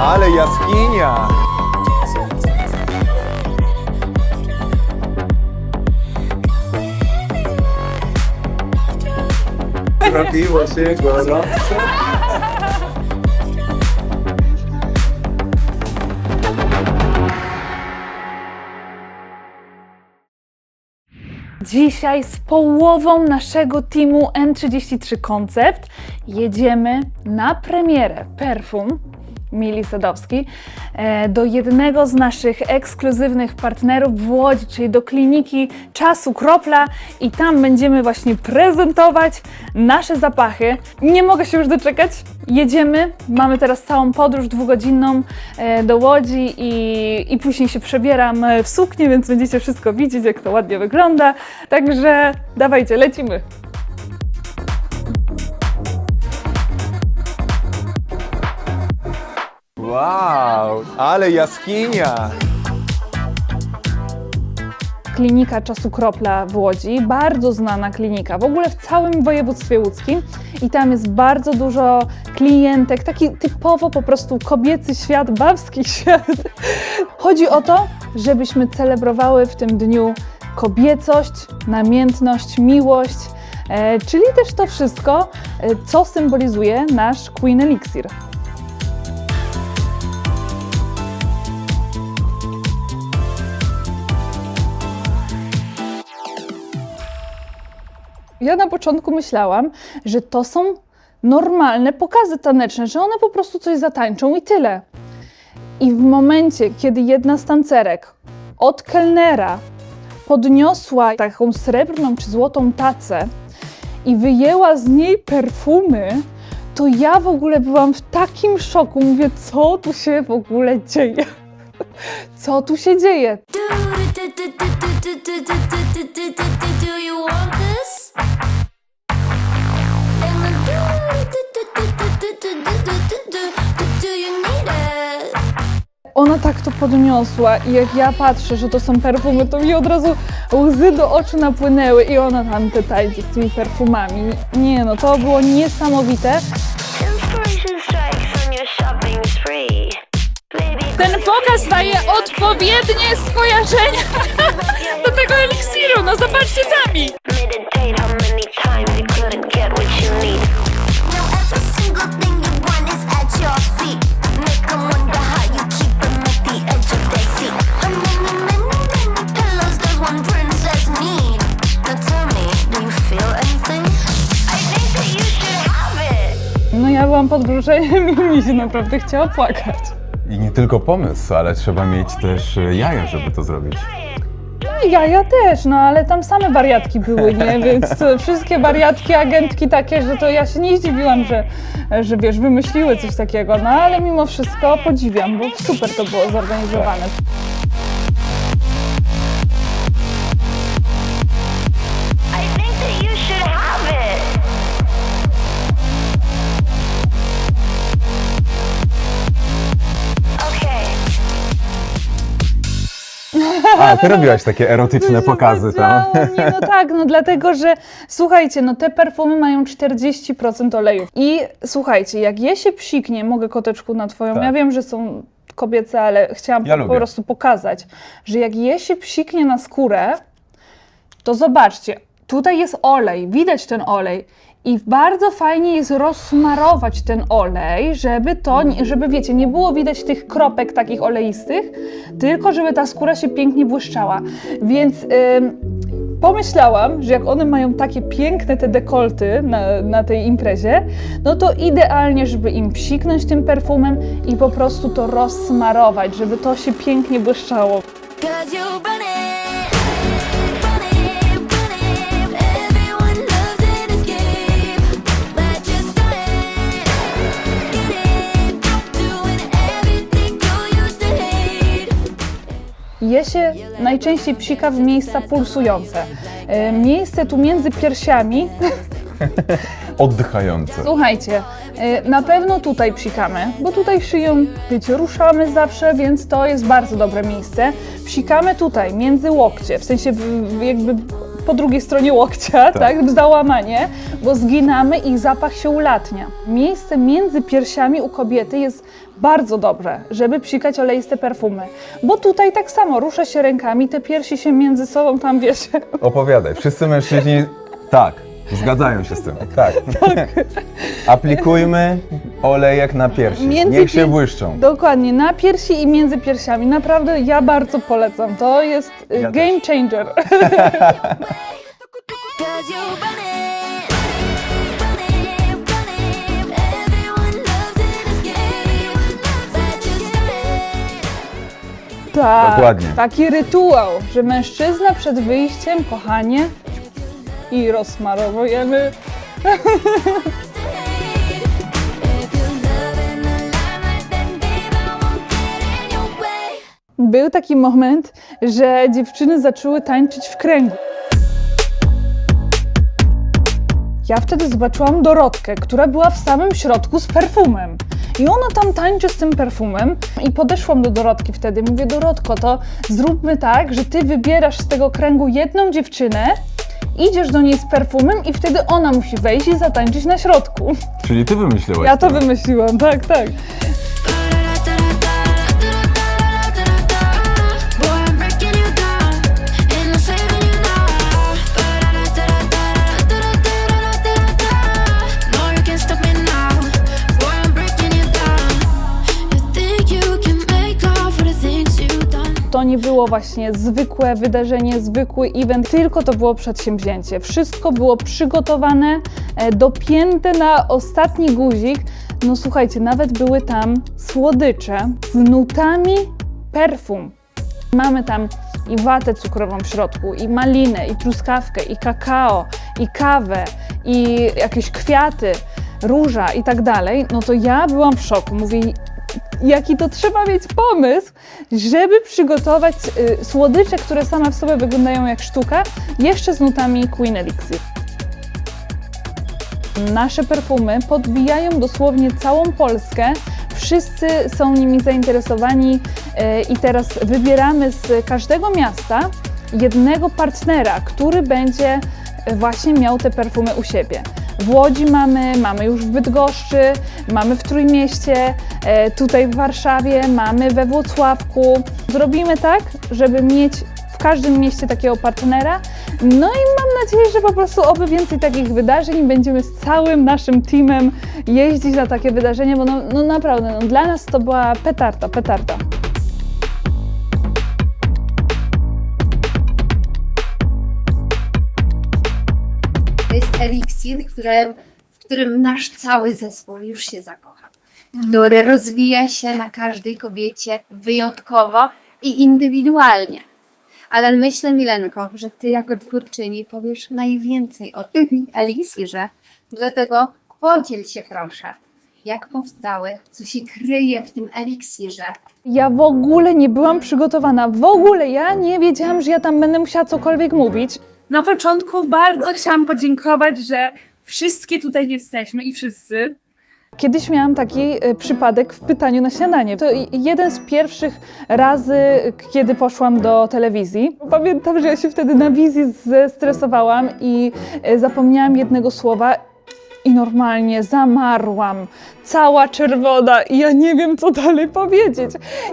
Ale jaskinia! Zrobiło się gorąco. Dzisiaj z połową naszego teamu N33 Concept jedziemy na premierę perfum Mili Sadowski e, do jednego z naszych ekskluzywnych partnerów w Łodzi, czyli do kliniki Czasu Kropla i tam będziemy właśnie prezentować nasze zapachy. Nie mogę się już doczekać. Jedziemy, mamy teraz całą podróż dwugodzinną e, do Łodzi i, i później się przebieram e, w suknię, więc będziecie wszystko widzieć, jak to ładnie wygląda. Także dawajcie, lecimy. Wow, ale jaskinia! Klinika Czasu Kropla w Łodzi, bardzo znana klinika, w ogóle w całym województwie łódzkim i tam jest bardzo dużo klientek, taki typowo po prostu kobiecy świat, babski świat. Chodzi o to, żebyśmy celebrowały w tym dniu kobiecość, namiętność, miłość, e, czyli też to wszystko, e, co symbolizuje nasz Queen Elixir. Ja na początku myślałam, że to są normalne pokazy taneczne, że one po prostu coś zatańczą i tyle. I w momencie, kiedy jedna z tancerek od kelnera podniosła taką srebrną czy złotą tacę i wyjęła z niej perfumy, to ja w ogóle byłam w takim szoku. Mówię, co tu się w ogóle dzieje? Co tu się dzieje? Ona tak to podniosła i jak ja patrzę, że to są perfumy, to mi od razu łzy do oczu napłynęły i ona tam te tańce z tymi perfumami. Nie no, to było niesamowite. Ten pokaz daje odpowiednie skojarzenia do tego eliksiru, no zobaczcie sami. Pod wzruszeniem i mi się naprawdę chciało płakać. I nie tylko pomysł, ale trzeba mieć też e, jaja, żeby to zrobić. No i ja, ja też, no ale tam same wariatki były, nie? Więc to wszystkie wariatki, agentki takie, że to ja się nie zdziwiłam, że, że wiesz, wymyśliły coś takiego. No ale mimo wszystko podziwiam, bo super to było zorganizowane. A, ty robiłaś takie erotyczne pokazy tam. No, nie, no tak, no dlatego, że słuchajcie, no te perfumy mają 40% olejów. I słuchajcie, jak je się psiknie, mogę koteczku na twoją, Tak. ja wiem, że są kobiece, ale chciałam Ja po, po lubię. prostu pokazać, że jak je się psiknie na skórę, to zobaczcie, tutaj jest olej, widać ten olej. I bardzo fajnie jest rozsmarować ten olej, żeby to, nie- żeby wiecie, nie było widać tych kropek takich oleistych, tylko żeby ta skóra się pięknie błyszczała. Więc ym, pomyślałam, że jak one mają takie piękne te dekolty na, na tej imprezie, no to idealnie, żeby im psiknąć tym perfumem i po prostu to rozsmarować, żeby to się pięknie błyszczało. Cause you Je się najczęściej psika w miejsca pulsujące. E, Miejsce tu między piersiami, Oddychające. słuchajcie, e, na pewno tutaj psikamy, bo tutaj szyją, wiecie, ruszamy zawsze, więc to jest bardzo dobre miejsce. Psikamy tutaj, między łokcie, w sensie jakby po drugiej stronie łokcia, tak, załamanie, bo zginamy i zapach się ulatnia. Miejsce między piersiami u kobiety jest bardzo dobre, żeby psikać oleiste perfumy, bo tutaj tak samo rusza się rękami, te piersi się między sobą tam, wiesz, Opowiadaj. Wszyscy mężczyźni tak, zgadzają się z tym. Tak. Aplikujmy olejek na piersi. Między Niech się pię- błyszczą. Dokładnie, na piersi i między piersiami. Naprawdę ja bardzo polecam. To jest y, Ja game changer. Cause you running, running, running. Everyone loves it, it's game that you spend. tak, Dokładnie. taki rytuał, że mężczyzna przed wyjściem, kochanie, i rozsmarowujemy. Był taki moment, że dziewczyny zaczęły tańczyć w kręgu. Ja wtedy zobaczyłam Dorotkę, która była w samym środku z perfumem. I ona tam tańczy z tym perfumem i podeszłam do Dorotki wtedy. Mówię, Dorotko, to zróbmy tak, że ty wybierasz z tego kręgu jedną dziewczynę, idziesz do niej z perfumem i wtedy ona musi wejść i zatańczyć na środku. Czyli ty wymyśliłaś Ja to wymyśliłam, tak, tak. Nie było właśnie zwykłe wydarzenie, zwykły event, tylko to było przedsięwzięcie. Wszystko było przygotowane, e, dopięte na ostatni guzik. No słuchajcie, nawet były tam słodycze z nutami perfum. Mamy tam i watę cukrową w środku, i malinę, i truskawkę, i kakao, i kawę, i jakieś kwiaty, róża i tak dalej. No to ja byłam w szoku. Mówię, jaki to trzeba mieć pomysł, żeby przygotować y, słodycze, które same w sobie wyglądają jak sztuka, jeszcze z nutami Queen Elixir. Nasze perfumy podbijają dosłownie całą Polskę. Wszyscy są nimi zainteresowani e, i teraz wybieramy z każdego miasta jednego partnera, który będzie właśnie miał te perfumy u siebie. W Łodzi mamy, mamy już w Bydgoszczy, mamy w Trójmieście, e, tutaj w Warszawie, mamy we Włocławku. Zrobimy tak, żeby mieć w każdym mieście takiego partnera. No i mam nadzieję, że po prostu oby więcej takich wydarzeń będziemy z całym naszym teamem jeździć na takie wydarzenia, bo no, no naprawdę, no, dla nas to była petarda, petarda. Które, w którym nasz cały zespół już się zakocha. Który rozwija się na każdej kobiecie wyjątkowo i indywidualnie. Ale myślę, Milenko, że ty jako twórczyni powiesz najwięcej o tym eliksirze. Dlatego podziel się proszę. Jak powstały, co się kryje w tym eliksirze. Ja w ogóle nie byłam przygotowana, w ogóle ja nie wiedziałam, że ja tam będę musiała cokolwiek mówić. Na początku bardzo chciałam podziękować, że wszystkie tutaj jesteśmy i wszyscy. Kiedyś miałam taki e, przypadek w pytaniu na śniadanie. To jeden z pierwszych razy, kiedy poszłam do telewizji. Pamiętam, że ja się wtedy na wizji zestresowałam i e, zapomniałam jednego słowa i normalnie zamarłam, cała czerwona i ja nie wiem, co dalej powiedzieć.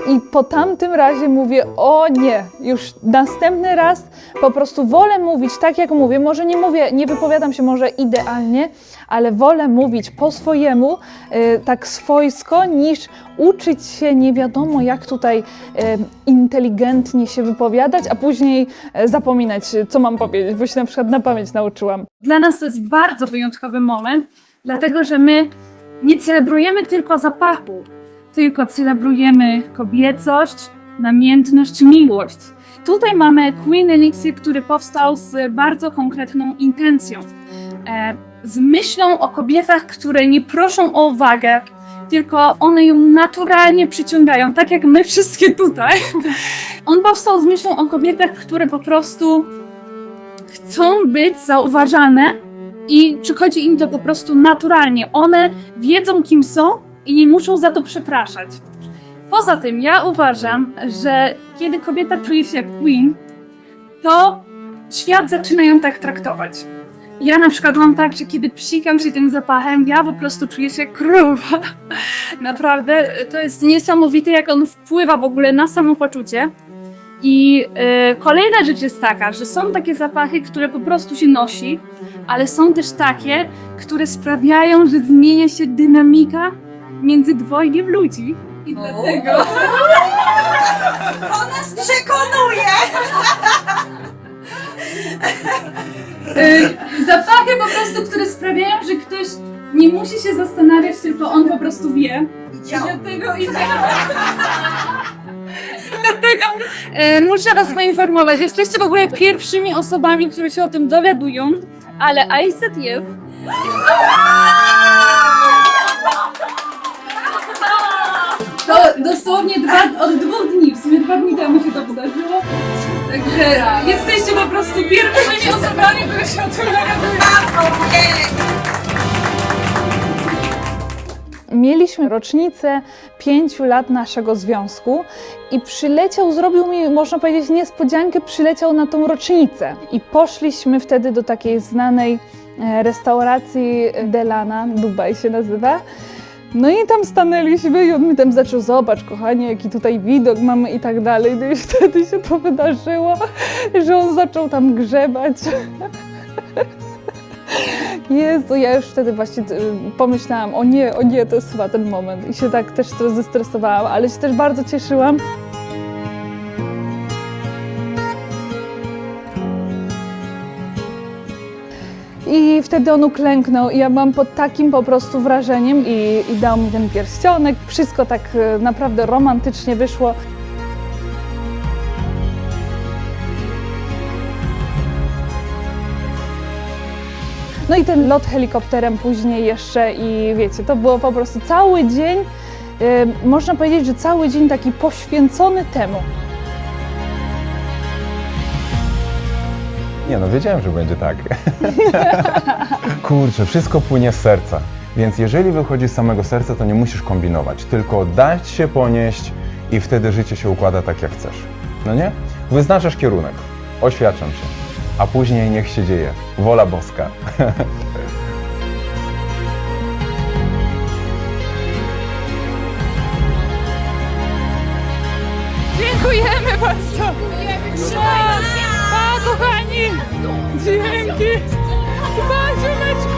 I po tamtym razie mówię, o nie, już następny raz po prostu wolę mówić tak, jak mówię. Może nie mówię, nie wypowiadam się może idealnie, ale wolę mówić po swojemu, y, tak swojsko, niż uczyć się nie wiadomo jak tutaj y, inteligentnie się wypowiadać, a później y, zapominać, co mam powiedzieć, bo się na przykład na pamięć nauczyłam. Dla nas to jest bardzo wyjątkowy moment, dlatego że my nie celebrujemy tylko zapachu, tylko celebrujemy kobiecość, namiętność, miłość. Tutaj mamy Queen Elixir, który powstał z bardzo konkretną intencją. E, z myślą o kobietach, które nie proszą o uwagę, tylko one ją naturalnie przyciągają, tak jak my wszystkie tutaj. On powstał z myślą o kobietach, które po prostu chcą być zauważane i przychodzi im to po prostu naturalnie. One wiedzą, kim są i nie muszą za to przepraszać. Poza tym, ja uważam, że kiedy kobieta czuje się jak queen, to świat zaczynają tak traktować. Ja na przykład mam tak, że kiedy psikam się tym zapachem, ja po prostu czuję się królowa. Naprawdę, to jest niesamowite, jak on wpływa w ogóle na samopoczucie. I e, kolejna rzecz jest taka, że są takie zapachy, które po prostu się nosi, ale są też takie, które sprawiają, że zmienia się dynamika między dwojgiem ludzi. I dlatego... Y, zapachy po prostu, które sprawiają, że ktoś nie musi się zastanawiać, tylko on po prostu wie. I dlatego i Dlatego e, muszę was poinformować, jesteście w ogóle pierwszymi osobami, które się o tym dowiadują, ale Aisat jest. To dosłownie dwa, od dwóch dni, w sumie dwa dni temu się to wydarzyło. Także jesteście po prostu pierwszymi osobami, które się o tym dowiadują. Mieliśmy rocznicę pięciu lat naszego związku i przyleciał, zrobił mi, można powiedzieć, niespodziankę, przyleciał na tą rocznicę. I poszliśmy wtedy do takiej znanej e, restauracji Delana, Dubaj się nazywa. No i tam stanęliśmy i on mi tam zaczął, zobacz kochanie, jaki tutaj widok mamy i tak dalej. No i wtedy się to wydarzyło, że on zaczął tam grzebać. Jezu, ja już wtedy właśnie y, pomyślałam, o nie, o nie, to jest chyba ten moment. I się tak też zestresowałam, ale się też bardzo cieszyłam. I wtedy on uklęknął i ja byłam pod takim po prostu wrażeniem i, i dał mi ten pierścionek. Wszystko tak y, naprawdę romantycznie wyszło. No i ten lot helikopterem później jeszcze i wiecie, to było po prostu cały dzień, y, można powiedzieć, że cały dzień taki poświęcony temu. Nie no, wiedziałem, że będzie tak. Kurczę, wszystko płynie z serca. Więc jeżeli wychodzi z samego serca, to nie musisz kombinować, tylko dać się ponieść i wtedy życie się układa tak, jak chcesz. No nie? Wyznaczasz kierunek, oświadczam się, a później niech się dzieje. Wola boska. Dziękujemy bardzo! Pa, kochani! Dzięki! Ziomeczku!